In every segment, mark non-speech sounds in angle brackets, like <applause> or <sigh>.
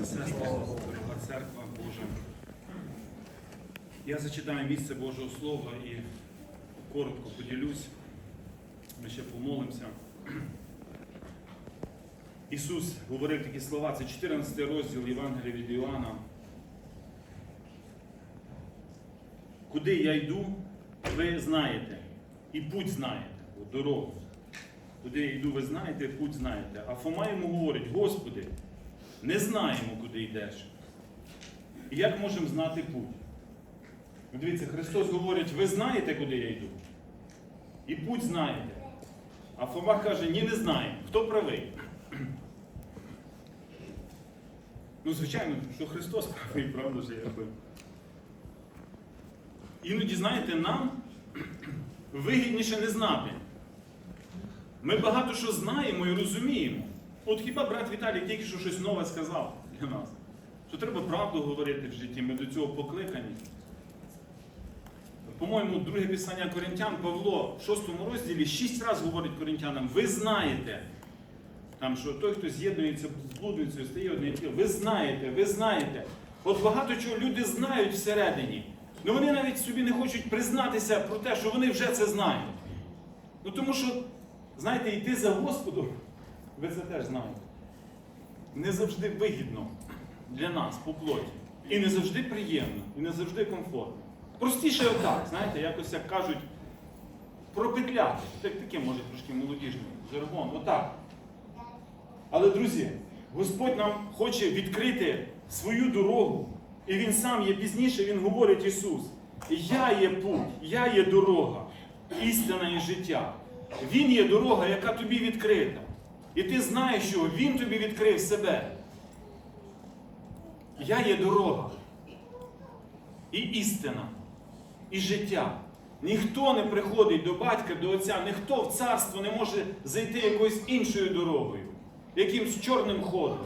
і сестри, церква Божа. Я зачитаю місце Божого Слова і коротко поділюсь. Ми ще помолимося. Ісус говорив такі слова, це 14 розділ Євангелія від Іоанна. Куди я йду, ви знаєте, і путь знаєте, дорогу. Куди я йду, ви знаєте, путь знаєте. А Фома йому говорить, Господи, не знаємо, куди йдеш. І як можемо знати путь? Ну, Дивіться, Христос говорить, ви знаєте, куди я йду? І путь знаєте. А Фома каже, ні, не знаємо. Хто правий? Ну, звичайно, що Христос правий, правда ж якби. Іноді, знаєте, нам вигідніше не знати. Ми багато що знаємо і розуміємо. От хіба брат Віталій тільки що щось нове сказав для нас, що треба правду говорити в житті, ми до цього покликані. По-моєму, друге писання Коринтян Павло в 6 розділі шість разів говорить коринтянам, ви знаєте, там, що той, хто з'єднується з блудницею, стає одне тіло. Ви знаєте, ви знаєте. От багато чого люди знають всередині. але вони навіть собі не хочуть признатися про те, що вони вже це знають. Ну тому що, знаєте, йти за Господом, ви це теж знаєте. Не завжди вигідно для нас по плоті. І не завжди приємно, і не завжди комфортно. Простіше отак, знаєте, якось як кажуть, пропетляти. Так, таке може трошки молодіжний жаргон. Отак. Але, друзі, Господь нам хоче відкрити свою дорогу. І Він сам є пізніше, Він говорить Ісус. Я є путь, я є дорога, істина і життя. Він є дорога, яка тобі відкрита. І ти знаєш, що Він тобі відкрив себе. Я є дорога. І істина, і життя. Ніхто не приходить до батька, до Отця, ніхто в царство не може зайти якоюсь іншою дорогою, якимсь чорним ходом.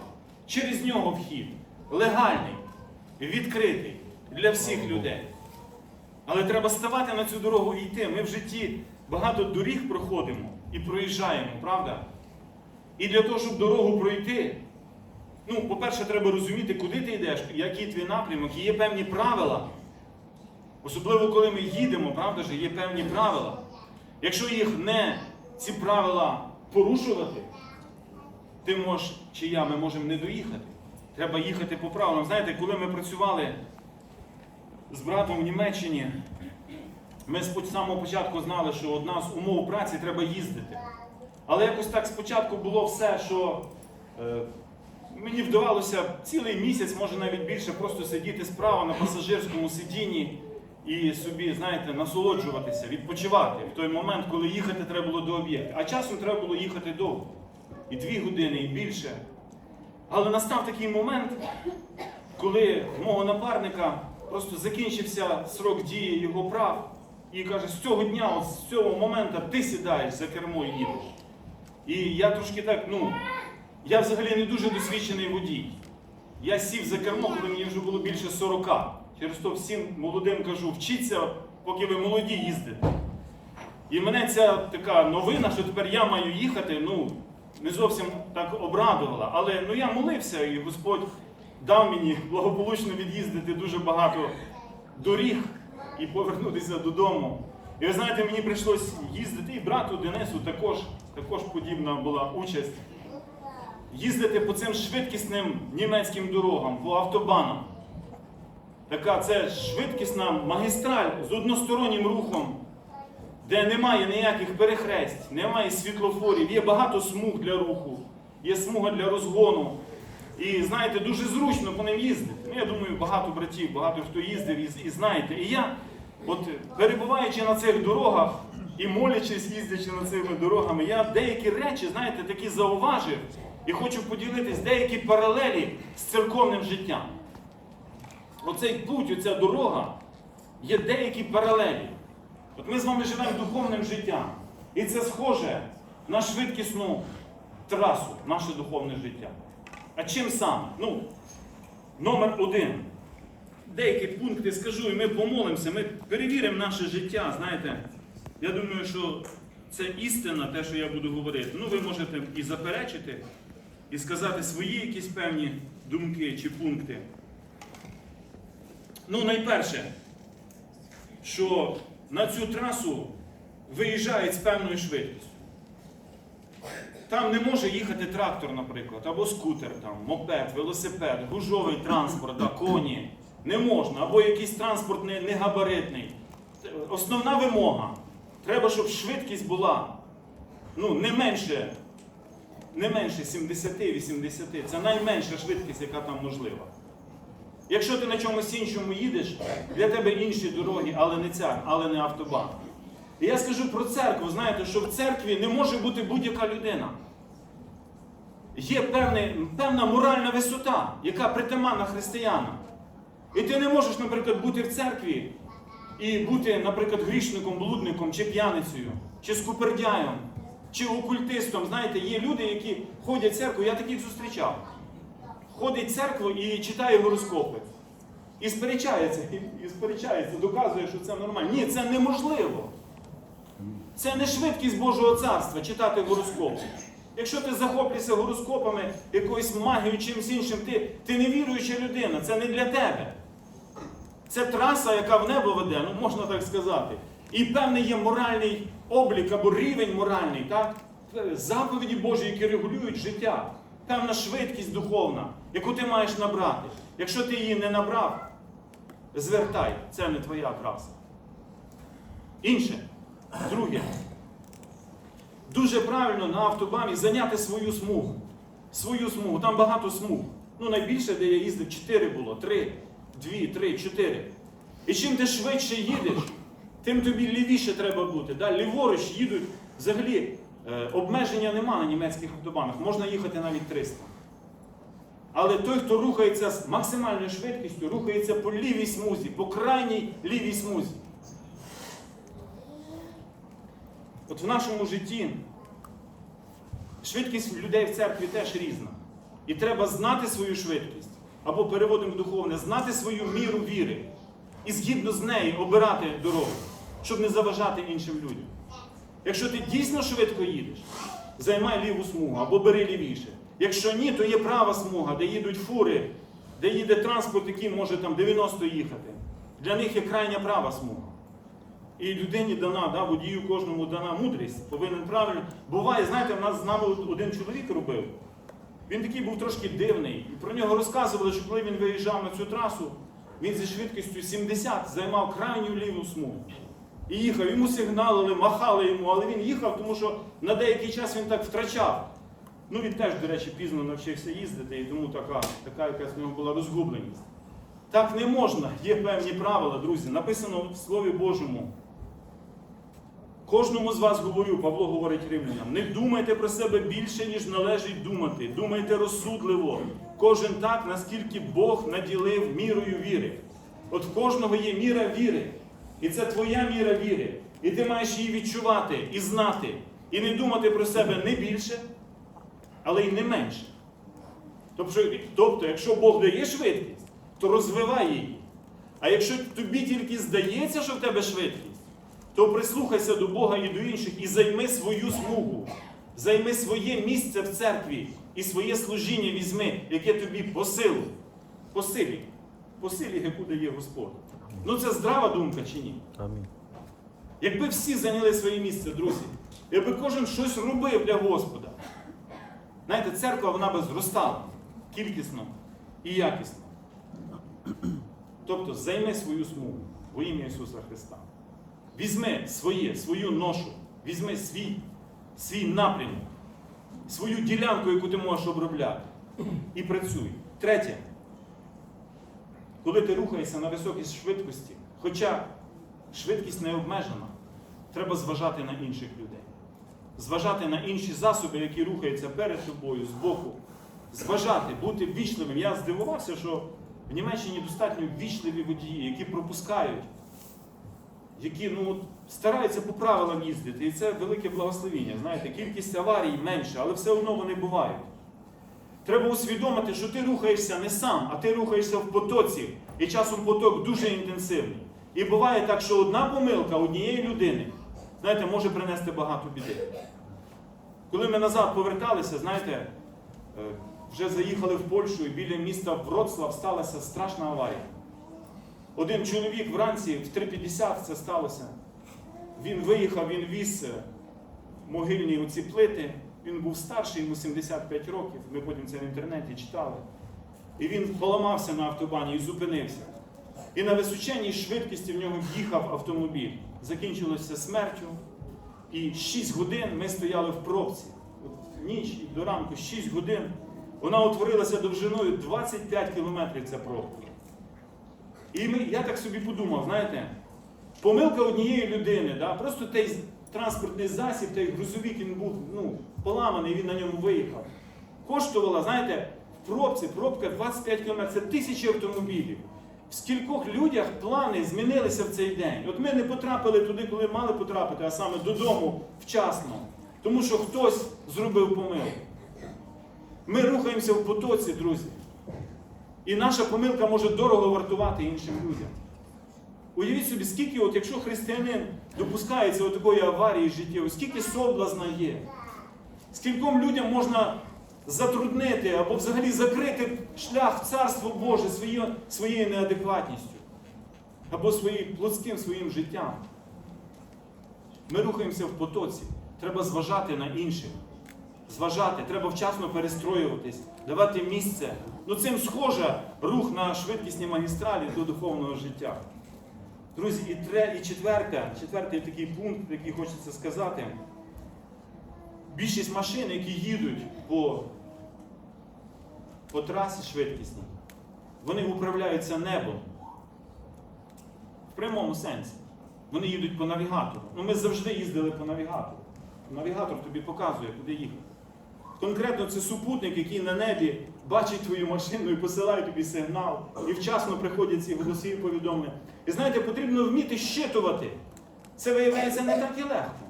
Через нього вхід. Легальний, відкритий для всіх людей. Але треба ставати на цю дорогу і йти. Ми в житті багато доріг проходимо і проїжджаємо, правда? І для того, щоб дорогу пройти, ну, по-перше, треба розуміти, куди ти йдеш, який твій напрямок, і є певні правила. Особливо, коли ми їдемо, правда ж, є певні правила. Якщо їх не ці правила порушувати, ти можеш чи я, ми можемо не доїхати. Треба їхати по правилам. Знаєте, коли ми працювали з братом в Німеччині, ми з самого початку знали, що одна з умов праці треба їздити. Але якось так спочатку було все, що е, мені вдавалося цілий місяць, може навіть більше, просто сидіти справа на пасажирському сидінні і собі, знаєте, насолоджуватися, відпочивати в той момент, коли їхати треба було до об'єкту. А часом треба було їхати довго. І дві години, і більше. Але настав такий момент, коли мого напарника просто закінчився срок дії його прав, і каже, з цього дня, от з цього моменту ти сідаєш за кермо і їдеш. І я трошки так, ну, я взагалі не дуже досвідчений водій. Я сів за кермо, коли мені вже було більше 40. Через то всім молодим кажу, вчіться, поки ви молоді їздите. І мене ця така новина, що тепер я маю їхати, ну, не зовсім так обрадувала. Але ну, я молився, і Господь дав мені благополучно від'їздити дуже багато доріг і повернутися додому. І ви знаєте, мені прийшлось їздити, і брату Денису також, також подібна була участь. Їздити по цим швидкісним німецьким дорогам, по автобанам. Така це швидкісна магістраль з одностороннім рухом, де немає ніяких перехресть, немає світлофорів, є багато смуг для руху, є смуга для розгону. І знаєте, дуже зручно по ним їздити. Ну, я думаю, багато братів, багато хто їздив і, і знаєте. І я, от перебуваючи на цих дорогах і молячись, їздячи на цими дорогами, я деякі речі, знаєте, такі зауважив і хочу поділитись деякі паралелі з церковним життям. Оцей путь, оця дорога, є деякі паралелі. От ми з вами живемо духовним життям. І це схоже на швидкісну трасу, наше духовне життя. А чим саме? Ну, номер один. Деякі пункти скажу, і ми помолимося, ми перевіримо наше життя. Знаєте, я думаю, що це істина, те, що я буду говорити. Ну, ви можете і заперечити, і сказати свої якісь певні думки чи пункти. Ну, найперше, що на цю трасу виїжджають з певною швидкістю. Там не може їхати трактор, наприклад, або скутер, там, мопед, велосипед, гужовий транспорт, да, коні. Не можна, або якийсь транспорт не, не. Основна вимога. Треба, щоб швидкість була ну, не менше, не менше 70-80. Це найменша швидкість, яка там можлива. Якщо ти на чомусь іншому їдеш, для тебе інші дороги, але не ця, але не автобан. І я скажу про церкву, знаєте, що в церкві не може бути будь-яка людина. Є певне, певна моральна висота, яка притаманна християнам. І ти не можеш, наприклад, бути в церкві і бути, наприклад, грішником, блудником, чи п'яницею, чи скупердяєм, чи окультистом. Знаєте, є люди, які ходять в церкву, я таких зустрічав. Ходить в церкву і читає гороскопи. І сперечається, і, сперечається, доказує, що це нормально. Ні, це неможливо. Це не швидкість Божого царства читати гороскопи. Якщо ти захоплюєшся гороскопами, якоюсь магією, чимось іншим, ти, ти не віруюча людина, це не для тебе. Це траса, яка в небо веде, ну можна так сказати. І певний є моральний облік або рівень моральний, так? заповіді Божі, які регулюють життя. Певна швидкість духовна, яку ти маєш набрати. Якщо ти її не набрав, звертай, це не твоя траса. Інше, друге, дуже правильно на автобамі зайняти свою смугу. Свою смугу. Там багато смуг. Ну, найбільше, де я їздив, 4 було, 3, 2, 3, 4. І чим ти швидше їдеш, тим тобі лівіше треба бути. Да? Ліворуч їдуть. Взагалі, е, обмеження нема на німецьких автобанах, можна їхати навіть 300. Але той, хто рухається з максимальною швидкістю, рухається по лівій смузі, по крайній лівій смузі. От в нашому житті швидкість людей в церкві теж різна. І треба знати свою швидкість, або переводимо в духовне, знати свою міру віри. І згідно з нею обирати дорогу, щоб не заважати іншим людям. Якщо ти дійсно швидко їдеш, займай ліву смугу або бери лівіше. Якщо ні, то є права смуга, де їдуть фури, де їде транспорт, який може там 90 їхати. Для них є крайня права смуга. І людині дана, да, водію кожному дана мудрість, повинен правильно. Буває, знаєте, в нас з нами один чоловік робив. Він такий був трошки дивний. І про нього розказували, що коли він виїжджав на цю трасу, він зі швидкістю 70 займав крайню ліву смугу. І їхав, йому сигналили, махали йому, але він їхав, тому що на деякий час він так втрачав. Ну, він теж, до речі, пізно навчився їздити, і тому така, така якась в нього була розгубленість. Так не можна, є певні правила, друзі. Написано в Слові Божому. Кожному з вас говорю, Павло говорить римлянам, не думайте про себе більше, ніж належить думати. Думайте розсудливо. Кожен так, наскільки Бог наділив мірою віри. От в кожного є міра віри. І це твоя міра віри. І ти маєш її відчувати і знати. І не думати про себе не більше, але й не менше. Тобто, тобто, якщо Бог дає швидкість, то розвивай її. А якщо тобі тільки здається, що в тебе швидкість, то прислухайся до Бога і до інших і займи свою смугу, займи своє місце в церкві і своє служіння візьми, яке тобі по силу, по силі, по силі, яку дає Господь. Ну це здрава думка чи ні? Амінь. Якби всі зайняли своє місце, друзі, якби кожен щось робив для Господа. Знаєте, церква вона би зростала кількісно і якісно. Тобто займи свою смугу во ім'я Ісуса Христа. Візьми своє, свою ношу, візьми свій, свій напрямок, свою ділянку, яку ти можеш обробляти. І працюй. Третє. Коли ти рухаєшся на високій швидкості, хоча швидкість не обмежена, треба зважати на інших людей. Зважати на інші засоби, які рухаються перед тобою, збоку. Зважати, бути ввічливим. Я здивувався, що в Німеччині достатньо ввічливі водії, які пропускають, які ну, стараються по правилам їздити. І це велике благословіння. Знаєте, кількість аварій менше, але все одно вони бувають. Треба усвідомити, що ти рухаєшся не сам, а ти рухаєшся в потоці. І часом поток дуже інтенсивний. І буває так, що одна помилка однієї людини, знаєте, може принести багато біди. Коли ми назад поверталися, знаєте, Е, Вже заїхали в Польщу і біля міста Вроцлав сталася страшна аварія. Один чоловік вранці в 3.50 це сталося. Він виїхав, він віз е, могильні оці плити. Він був старший, йому 75 років. Ми потім це в інтернеті читали. І він поламався на автобані і зупинився. І на височенній швидкості в нього в'їхав автомобіль. Закінчилося смертю. І 6 годин ми стояли в пробці. От ніч і до ранку 6 годин. Вона утворилася довжиною 25 кілометрів ця пробка. І ми, я так собі подумав, знаєте, помилка однієї людини, да, просто той транспортний засіб, той грузовик він був ну, поламаний, він на ньому виїхав. Коштувала, знаєте, в пробці, пробка 25 км, це тисячі автомобілів. В скількох людях плани змінилися в цей день. От ми не потрапили туди, коли мали потрапити, а саме додому вчасно. Тому що хтось зробив помилку. Ми рухаємося в потоці, друзі. І наша помилка може дорого вартувати іншим людям. Уявіть собі, скільки, от якщо християнин допускається от такої аварії життєвої, скільки соблазна є, скільком людям можна затруднити або взагалі закрити шлях в Царство Боже своєю, своєю неадекватністю або своїм плотським своїм життям. Ми рухаємося в потоці. Треба зважати на інших. Зважати, треба вчасно перестроюватись, давати місце. Ну цим схоже рух на швидкісні магістралі до духовного життя. Друзі, і, тре, і четверте, четвертий такий пункт, який хочеться сказати. Більшість машин, які їдуть по, по трасі швидкісній, вони управляються небом. В прямому сенсі. Вони їдуть по навігатору. Ну, ми завжди їздили по навігатору. Навігатор тобі показує, куди їхати. Конкретно це супутник, який на небі бачить твою машину і посилає тобі сигнал. І вчасно приходять ці голосові повідомлення. І знаєте, потрібно вміти щитувати. Це виявляється не так і легко.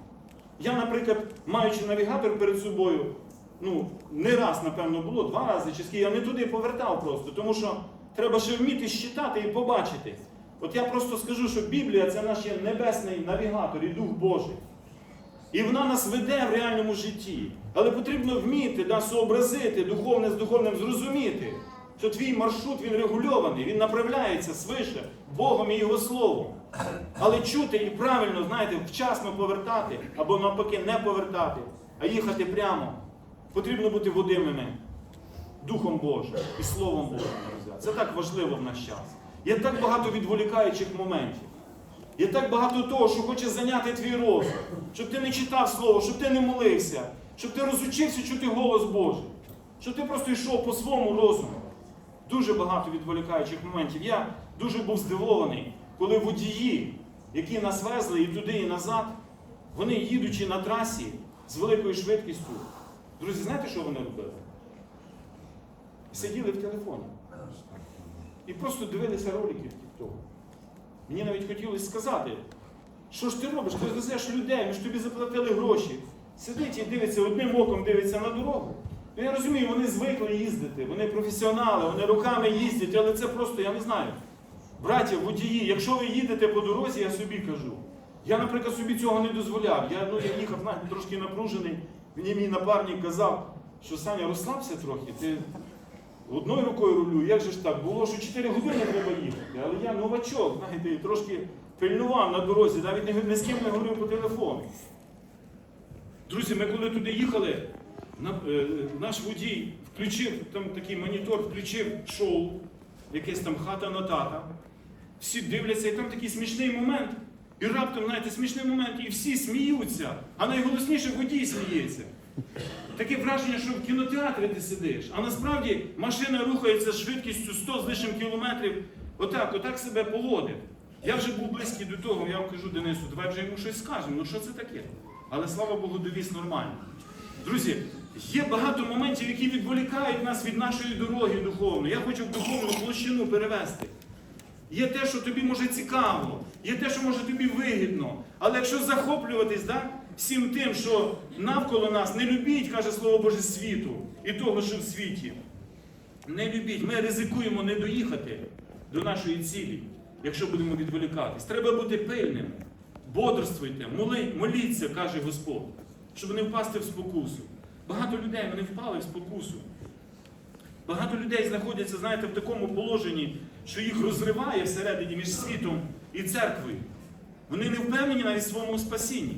Я, наприклад, маючи навігатор перед собою, ну, не раз, напевно, було, два рази чи скільки, я не туди повертав просто, тому що треба ще вміти щитати і побачити. От я просто скажу, що Біблія це наш небесний навігатор і Дух Божий. І вона нас веде в реальному житті. Але потрібно вміти да, сообразити духовне з духовним зрозуміти, що твій маршрут він регульований, він направляється свише Богом і Його Словом. Але чути і правильно, знаєте, вчасно повертати або навпаки не повертати, а їхати прямо. Потрібно бути водимими Духом Божим і Словом Божим. Це так важливо в наш час. Є так багато відволікаючих моментів. Є так багато того, що хоче зайняти твій розум, щоб ти не читав слово, щоб ти не молився, щоб ти розучився чути голос Божий, щоб ти просто йшов по своєму розуму. Дуже багато відволікаючих моментів. Я дуже був здивований, коли водії, які нас везли і туди, і назад, вони їдучи на трасі з великою швидкістю. Друзі, знаєте, що вони робили? Сиділи в телефоні. І просто дивилися ролики в TikTok. Мені навіть хотілося сказати, що ж ти робиш? Ти везеш людей, ми ж тобі заплатили гроші. Сидить і дивиться одним оком дивиться на дорогу. Ну, я розумію, вони звикли їздити, вони професіонали, вони руками їздять, але це просто, я не знаю. Браття, водії, якщо ви їдете по дорозі, я собі кажу. Я, наприклад, собі цього не дозволяв. Я, ну, я їхав знаєте, трошки напружений. Мені мій напарник казав, що Саня, розслабся трохи. Ти одною рукою рулю, як же ж так? Було, що 4 години треба їхати. Але я новачок, знаєте, трошки пильнував на дорозі, навіть не, не з ким не говорив по телефону. Друзі, ми коли туди їхали, е, наш водій включив там такий монітор, включив шоу, якесь там хата на тата. Всі дивляться, і там такий смішний момент. І раптом, знаєте, смішний момент, і всі сміються, а найголосніше водій сміється. Таке враження, що в кінотеатрі ти сидиш, а насправді машина рухається з швидкістю 100 з лишнім кілометрів. Отак, отак себе поводив. Я вже був близький до того, я кажу Денису, давай вже йому щось скажемо. Ну що це таке? Але слава Богу, довіз нормально. Друзі, є багато моментів, які відволікають нас від нашої дороги духовної. Я хочу в духовну площину перевести. Є те, що тобі може цікаво, є те, що може тобі вигідно. Але якщо захоплюватись да, всім тим, що навколо нас не любіть, каже Слово Боже, світу і того, що в світі. Не любіть, ми ризикуємо не доїхати до нашої цілі, якщо будемо відволікатись. Треба бути пильними. Бодрствуйте, моли, моліться, каже Господь, щоб не впасти в спокусу. Багато людей вони впали в спокусу. Багато людей знаходяться, знаєте, в такому положенні, що їх розриває всередині між світом і церквою. Вони не впевнені навіть в своєму спасінні.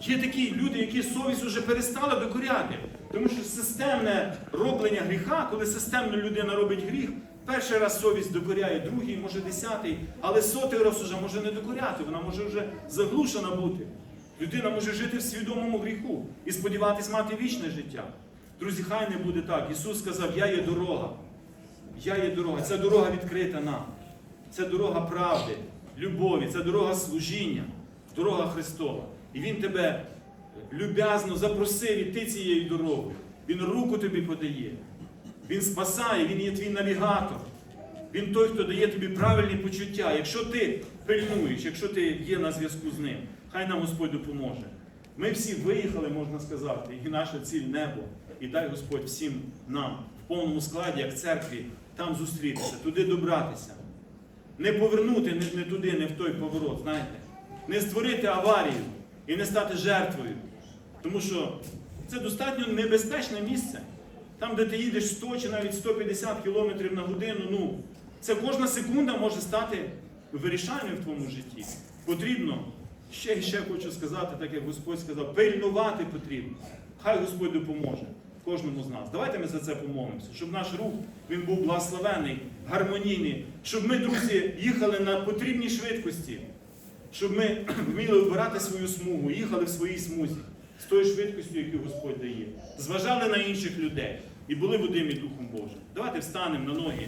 Є такі люди, які совість вже перестала докоряти. Тому що системне роблення гріха, коли системно людина робить гріх, перший раз совість докоряє, другий, може десятий, але сотий раз уже може не докоряти, вона може вже заглушена бути. Людина може жити в свідомому гріху і сподіватись мати вічне життя. Друзі, хай не буде так. Ісус сказав, я є дорога. Я є дорога. Ця дорога відкрита нам. Це дорога правди, любові, це дорога служіння, дорога Христова. І Він тебе люб'язно запросив іти цією дорогою. Він руку тобі подає. Він спасає, Він є твій навігатор. Він той, хто дає тобі правильні почуття. Якщо ти пильнуєш, якщо ти є на зв'язку з ним, хай нам Господь допоможе. Ми всі виїхали, можна сказати, і наша ціль небо. І дай Господь всім нам в повному складі, як церкві, там зустрітися, туди добратися. Не повернути не, туди, не в той поворот, знаєте. Не створити аварію і не стати жертвою. Тому що це достатньо небезпечне місце. Там, де ти їдеш 100 чи навіть 150 км на годину, ну, це кожна секунда може стати вирішальною в твоєму житті. Потрібно, ще і ще хочу сказати, так як Господь сказав, пильнувати потрібно. Хай Господь допоможе кожному з нас. Давайте ми за це помолимося, щоб наш рух він був благословений, гармонійний, щоб ми, друзі, їхали на потрібній швидкості, щоб ми <clears throat> вміли обирати свою смугу, їхали в своїй смузі з тою швидкістю, яку Господь дає, зважали на інших людей і були водимі Духом Божим. Давайте встанемо на ноги